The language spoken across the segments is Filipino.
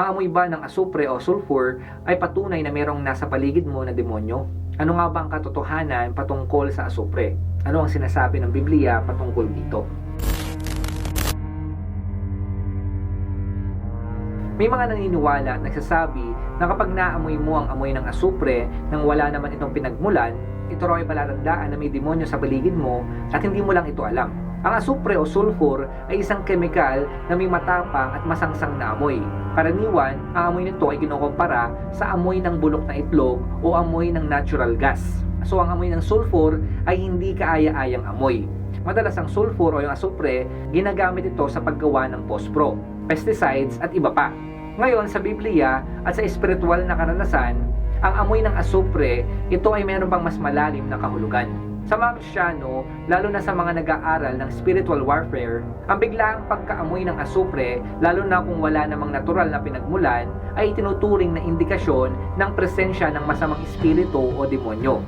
Ang amoy ba ng asupre o sulfur ay patunay na merong nasa paligid mo na demonyo? Ano nga ba ang katotohanan patungkol sa asupre? Ano ang sinasabi ng Biblia patungkol dito? May mga naniniwala at nagsasabi na kapag naamoy mo ang amoy ng asupre nang wala naman itong pinagmulan, ito raw ay palatandaan na may demonyo sa paligid mo at hindi mo lang ito alam. Ang asupre o sulfur ay isang kemikal na may matapang at masangsang na amoy. Karaniwan, ang amoy nito ay kinukumpara sa amoy ng bulok na itlog o amoy ng natural gas. So ang amoy ng sulfur ay hindi kaaya-ayang amoy. Madalas ang sulfur o yung asupre, ginagamit ito sa paggawa ng pospro, pesticides at iba pa. Ngayon sa Biblia at sa espiritual na karanasan, ang amoy ng asupre, ito ay mayroon pang mas malalim na kahulugan. Sa mga Kristyano, lalo na sa mga nag-aaral ng spiritual warfare, ang biglaang pagkaamoy ng asupre, lalo na kung wala namang natural na pinagmulan, ay itinuturing na indikasyon ng presensya ng masamang espiritu o demonyo.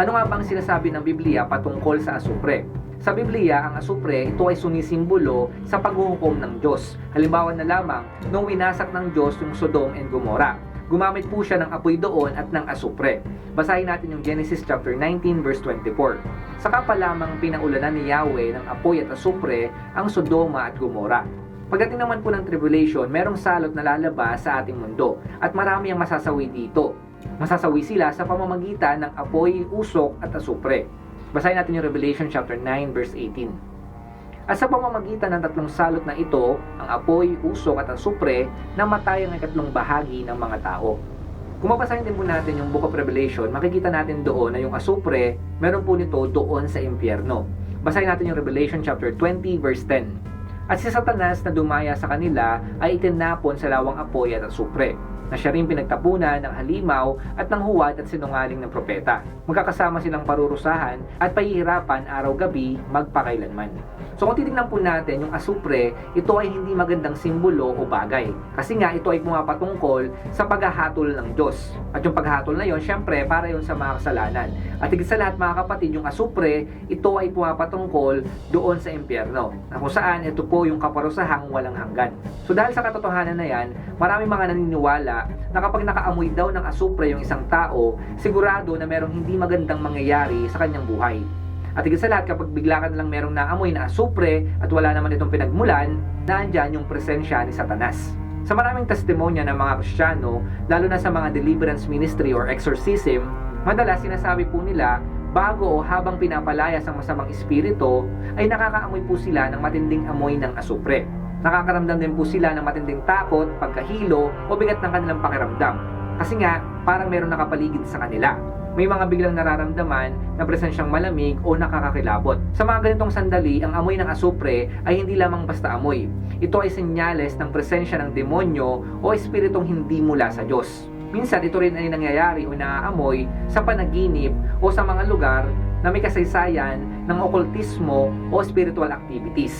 Ano nga bang sinasabi ng Biblia patungkol sa asupre? Sa Biblia, ang asupre, ito ay sumisimbolo sa paghuhukom ng Diyos. Halimbawa na lamang, nung winasak ng Diyos yung Sodom and Gomorrah. Gumamit po siya ng apoy doon at ng asupre. Basahin natin yung Genesis chapter 19 verse 24. Saka pa lamang pinaulanan ni Yahweh ng apoy at asupre ang Sodoma at Gomorrah. Pagdating naman po ng tribulation, merong salot na lalabas sa ating mundo at marami ang masasawi dito. Masasawi sila sa pamamagitan ng apoy, usok at asupre. Basahin natin yung Revelation chapter 9 verse 18. At sa pamamagitan ng tatlong salot na ito, ang apoy, usok at ang supre, namatay ang ikatlong bahagi ng mga tao. Kung mabasahin din po natin yung Book of Revelation, makikita natin doon na yung asupre, meron po nito doon sa impyerno. Basahin natin yung Revelation chapter 20 verse 10. At si Satanas na dumaya sa kanila ay itinapon sa lawang apoy at asupre na siya rin pinagtapunan ng halimaw at ng huwad at sinungaling ng propeta. Magkakasama silang parurusahan at pahihirapan araw-gabi magpakailanman. So kung titignan po natin yung asupre, ito ay hindi magandang simbolo o bagay. Kasi nga ito ay pumapatungkol sa paghahatol ng Diyos. At yung paghatol na yon, syempre, para yon sa mga kasalanan. At higit sa lahat mga kapatid, yung asupre, ito ay pumapatungkol doon sa impyerno. Na kung saan ito po yung kaparusahang walang hanggan. So dahil sa katotohanan na yan, marami mga naniniwala na kapag nakaamoy daw ng asupre yung isang tao, sigurado na merong hindi magandang mangyayari sa kanyang buhay. At higit sa lahat, kapag bigla ka nalang merong naamoy na asupre at wala naman itong pinagmulan, naandyan yung presensya ni Satanas. Sa maraming testimonya ng mga Kristiyano, lalo na sa mga deliverance ministry or exorcism, madalas sinasabi po nila, bago o habang pinapalayas ang masamang espiritu, ay nakakaamoy po sila ng matinding amoy ng asupre. Nakakaramdam din po sila ng matinding takot, pagkahilo, o bigat ng kanilang pakiramdam. Kasi nga, parang meron nakapaligid sa kanila may mga biglang nararamdaman na presensyang malamig o nakakakilabot. Sa mga ganitong sandali, ang amoy ng asupre ay hindi lamang basta amoy. Ito ay senyales ng presensya ng demonyo o espiritong hindi mula sa Diyos. Minsan, ito rin ay nangyayari o naaamoy sa panaginip o sa mga lugar na may kasaysayan ng okultismo o spiritual activities.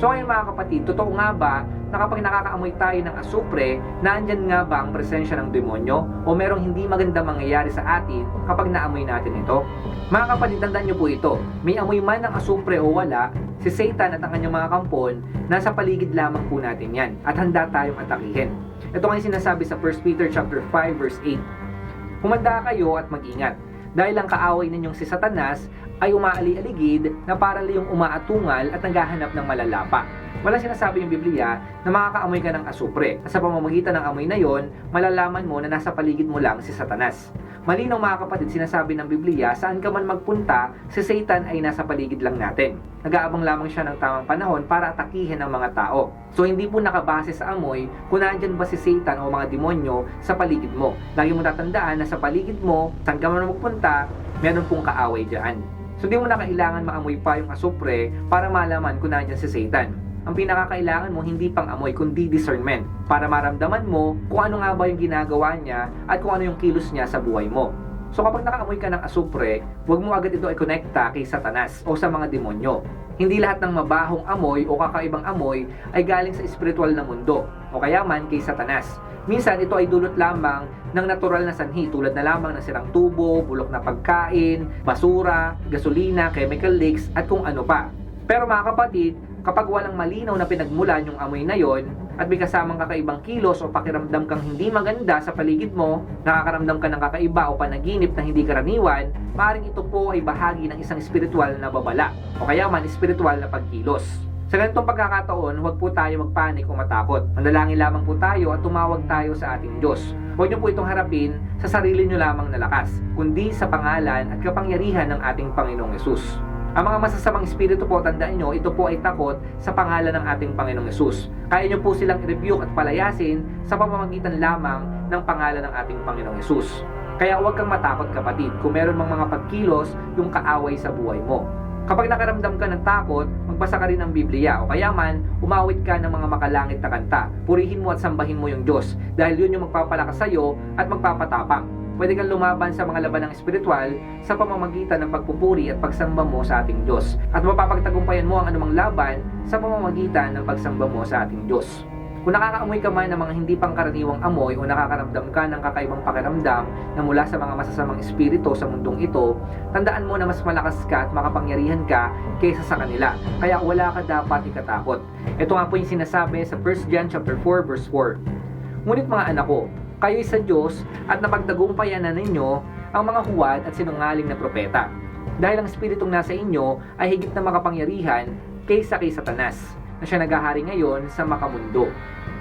So ngayon mga kapatid, totoo nga ba na kapag nakakaamoy tayo ng asupre, naandyan nga ba ang presensya ng demonyo o merong hindi magandang mangyayari sa atin kapag naamoy natin ito? Mga kapatid, tandaan nyo po ito. May amoy man ng asupre o wala, si Satan at ang kanyang mga kampon, nasa paligid lamang po natin yan at handa tayong atakihin. Ito ang sinasabi sa 1 Peter chapter 5 verse 8. Humanda kayo at mag-ingat dahil ang kaaway ninyong si Satanas ay umaali-aligid na para liyong umaatungal at naghahanap ng malalapa. Wala sinasabi yung Biblia na makakaamoy ka ng asupre. At sa pamamagitan ng amoy na yon, malalaman mo na nasa paligid mo lang si Satanas. Malinaw mga kapatid, sinasabi ng Biblia, saan ka man magpunta, si Satan ay nasa paligid lang natin. Nag-aabang lamang siya ng tamang panahon para atakihin ang mga tao. So hindi po nakabase sa amoy kung nandyan ba si Satan o mga demonyo sa paligid mo. Lagi mo tatandaan na sa paligid mo, saan ka man magpunta, meron pong kaaway dyan. So di mo na kailangan maamoy pa yung asupre para malaman kung nandyan si Satan. Ang pinakakailangan mo hindi pang amoy kundi discernment para maramdaman mo kung ano nga ba yung ginagawa niya at kung ano yung kilos niya sa buhay mo. So kapag nakaamoy ka ng asupre, huwag mo agad ito i-connecta kay Satanas o sa mga demonyo. Hindi lahat ng mabahong amoy o kakaibang amoy ay galing sa espiritual na mundo o kaya man kay Satanas. Minsan ito ay dulot lamang ng natural na sanhi tulad na lamang ng sirang tubo, bulok na pagkain, basura, gasolina, chemical leaks at kung ano pa. Pero mga kapatid, kapag walang malinaw na pinagmulan yung amoy na yon, at may kasamang kakaibang kilos o pakiramdam kang hindi maganda sa paligid mo, nakakaramdam ka ng kakaiba o panaginip na hindi karaniwan, maaaring ito po ay bahagi ng isang spiritual na babala o kaya man spiritual na pagkilos. Sa ganitong pagkakataon, huwag po tayo magpanik o matakot. Manalangin lamang po tayo at tumawag tayo sa ating Diyos. Huwag niyo po itong harapin sa sarili niyo lamang na lakas, kundi sa pangalan at kapangyarihan ng ating Panginoong Yesus. Ang mga masasamang espiritu po, tandaan nyo, ito po ay takot sa pangalan ng ating Panginoong Yesus. Kaya nyo po silang i-rebuke at palayasin sa pamamagitan lamang ng pangalan ng ating Panginoong Yesus. Kaya huwag kang matakot kapatid kung meron mang mga pagkilos yung kaaway sa buhay mo. Kapag nakaramdam ka ng takot, magbasa ka rin ng Biblia o kaya man, umawit ka ng mga makalangit na kanta. Purihin mo at sambahin mo yung Diyos dahil yun yung magpapalakas sa iyo at magpapatapang. Pwede kang lumaban sa mga labanang espiritual sa pamamagitan ng pagpupuri at pagsamba mo sa ating Diyos. At mapapagtagumpayan mo ang anumang laban sa pamamagitan ng pagsamba mo sa ating Diyos. Kung nakakaamoy ka man ng mga hindi pangkaraniwang amoy o nakakaramdam ka ng kakaibang pakiramdam na mula sa mga masasamang espiritu sa mundong ito, tandaan mo na mas malakas ka at makapangyarihan ka kaysa sa kanila. Kaya wala ka dapat ikatakot. Ito nga po yung sinasabi sa 1 John chapter 4 verse 4. Ngunit mga anak ko, kayo'y sa Diyos at napagtagumpayan na ninyo ang mga huwad at sinungaling na propeta. Dahil ang espiritong nasa inyo ay higit na makapangyarihan kaysa kay Satanas na siya nagahari ngayon sa makamundo.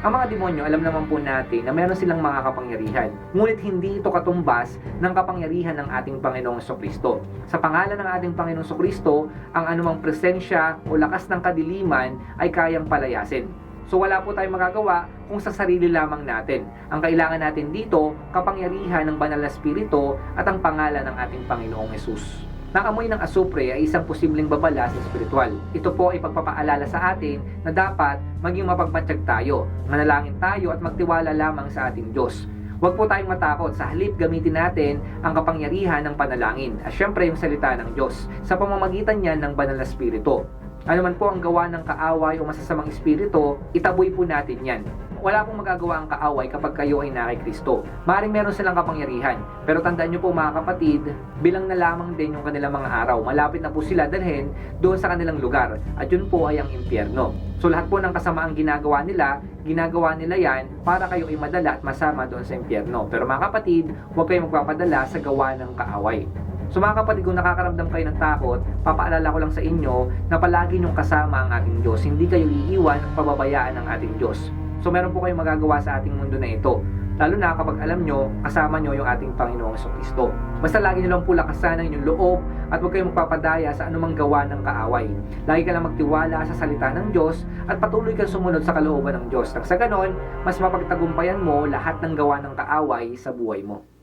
Ang mga demonyo, alam naman po natin na meron silang mga kapangyarihan. Ngunit hindi ito katumbas ng kapangyarihan ng ating Panginoong Kristo. Sa pangalan ng ating Panginoong Kristo, ang anumang presensya o lakas ng kadiliman ay kayang palayasin. So wala po tayong magagawa kung sa sarili lamang natin. Ang kailangan natin dito, kapangyarihan ng banal na spirito at ang pangalan ng ating Panginoong Yesus. Nang amoy ng asupre ay isang posibleng babala sa espiritual. Ito po ay pagpapaalala sa atin na dapat maging mapagmatsyag tayo, manalangin tayo at magtiwala lamang sa ating Diyos. Huwag po tayong matakot, sa halip gamitin natin ang kapangyarihan ng panalangin at syempre yung salita ng Diyos sa pamamagitan niyan ng banal na spirito. Ano man po ang gawa ng kaaway o masasamang espiritu, itaboy po natin yan. Wala pong magagawa ang kaaway kapag kayo ay naki Kristo. Maring meron silang kapangyarihan. Pero tandaan nyo po mga kapatid, bilang na lamang din yung kanilang mga araw. Malapit na po sila dalhin doon sa kanilang lugar. At yun po ay ang impyerno. So lahat po ng kasamaang ginagawa nila, ginagawa nila yan para kayo ay madala at masama doon sa impyerno. Pero mga kapatid, huwag kayong magpapadala sa gawa ng kaaway. So mga kapatid, kung nakakaramdam kayo ng takot, papaalala ko lang sa inyo na palagi niyong kasama ang ating Diyos. Hindi kayo iiwan at pababayaan ng ating Diyos. So meron po kayong magagawa sa ating mundo na ito. Lalo na kapag alam nyo, kasama nyo yung ating Panginoong Kristo. Basta lagi nyo lang po lakasan ang inyong loob at huwag kayong magpapadaya sa anumang gawa ng kaaway. Lagi ka lang magtiwala sa salita ng Diyos at patuloy kang sumunod sa kalooban ng Diyos. Nang sa ganon, mas mapagtagumpayan mo lahat ng gawa ng kaaway sa buhay mo.